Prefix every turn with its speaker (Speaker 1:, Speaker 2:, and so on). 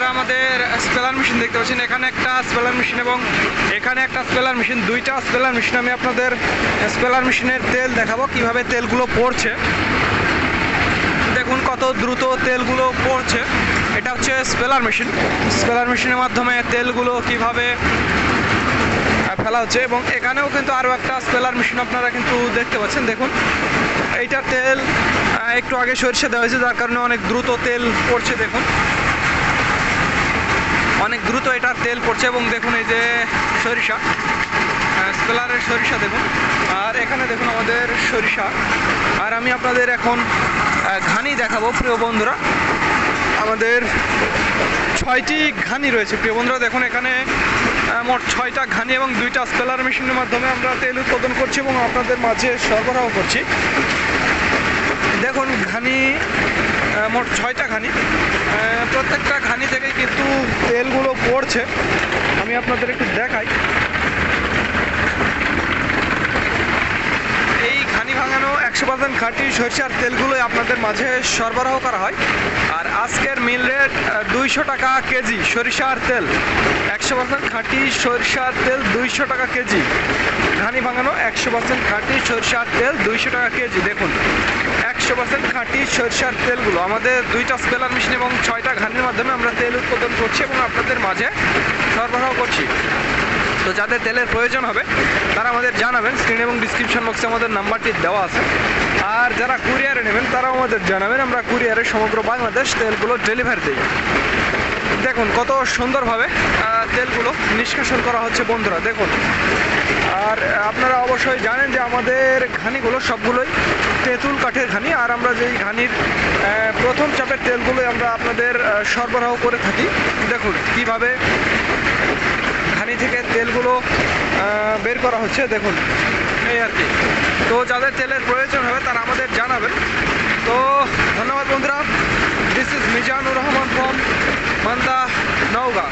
Speaker 1: আপনারা আমাদের স্পেলার মেশিন দেখতে পাচ্ছেন। এখানে একটা স্পেলার মেশিন এবং এখানে একটা স্পেলার মেশিন। দুইটা স্পেলার মেশিন আমি আপনাদের স্পেলার মেশিনের তেল দেখাবো, কীভাবে তেলগুলো পড়ছে। দেখুন কত দ্রুত তেলগুলো পড়ছে। এটা হচ্ছে স্পেলার মেশিন। স্পেলার মেশিনের মাধ্যমে তেলগুলো কীভাবে ফেলা হচ্ছে এবং এখানেও কিন্তু আরও একটা স্পেলার মেশিন আপনারা কিন্তু দেখতে পাচ্ছেন। দেখুন এইটার তেল একটু আগে সরিষা দেওয়া হয়েছে, যার কারণে অনেক দ্রুত তেল পড়ছে। দেখুন অনেক দ্রুত এটার তেল পড়ছে এবং দেখুন এই যে সরিষা স্পেলারের সরিষা দেখুন। আর এখানে দেখুন আমাদের সরিষা। আর আমি আপনাদের এখন ঘানি দেখাবো, প্রিয় বন্ধুরা। আমাদের ছয়টি ঘানি রয়েছে। প্রিয় বন্ধুরা, দেখুন এখানে মোট ছয়টা ঘানি এবং দুইটা স্পেলার মেশিনের মাধ্যমে আমরা তেল উৎপাদন করছি এবং আপনাদের মাঝে সরবরাহ করছি। দেখুন, ঘানি মোট ছয়টা ঘানি। প্রত্যেকটা ঘানি থেকে কিন্তু তেলগুলো পড়ছে। আমি আপনাদের একটু দেখাই এই ঘানি ভাঙানো একশো পার্সেন্ট খাঁটি সরিষার তেলগুলোই আপনাদের মাঝে সরবরাহ করা হয়। আর আজকের মিল রেট দুইশো টাকা কেজি সরিষার তেল। একশো পার্সেন্ট খাঁটি সরিষার তেল, দুইশো টাকা কেজি। ঘানি ভাঙানো একশো পার্সেন্ট খাঁটি সরিষার তেল, দুইশো টাকা কেজি। দেখুন একশো পার্সেন্ট খাঁটি সরিষার তেলগুলো আমাদের দুইটা স্পেলার মেশিন এবং ছয়টা ঘানির মাধ্যমে আমরা তেল উৎপাদন করছি এবং আপনাদের মাঝে সরবরাহ করছি। তো যাদের তেলের প্রয়োজন হবে, তারা আমাদের জানাবেন। স্ক্রিন এবং ডিসক্রিপশন বক্সে আমাদের নাম্বারটি দেওয়া আছে। আর যারা কুরিয়ারে নেবেন, তারাও আমাদের জানাবেন। আমরা কুরিয়ারে সমগ্র বাংলাদেশ তেলগুলো ডেলিভারি দিই। দেখুন, কত সুন্দরভাবে তেলগুলো নিষ্কাশন করা হচ্ছে বন্ধুরা, দেখুন। আর আপনারা অবশ্যই জানেন যে আমাদের ঘানিগুলো সবগুলোই তেঁতুল কাঠের ঘানি, আর আমরা যেই ঘানির প্রথম চাপের তেলগুলোই আমরা আপনাদের সরবরাহ করে থাকি। দেখুন, কীভাবে তেলগুলো বের করা হচ্ছে, দেখুন। এই আর কি। তো যাদের তেলের প্রয়োজন হবে, তারা আমাদের জানাবেন। তো ধন্যবাদ বন্ধুরা। This is Mizanur Rahman from Manda Naogaon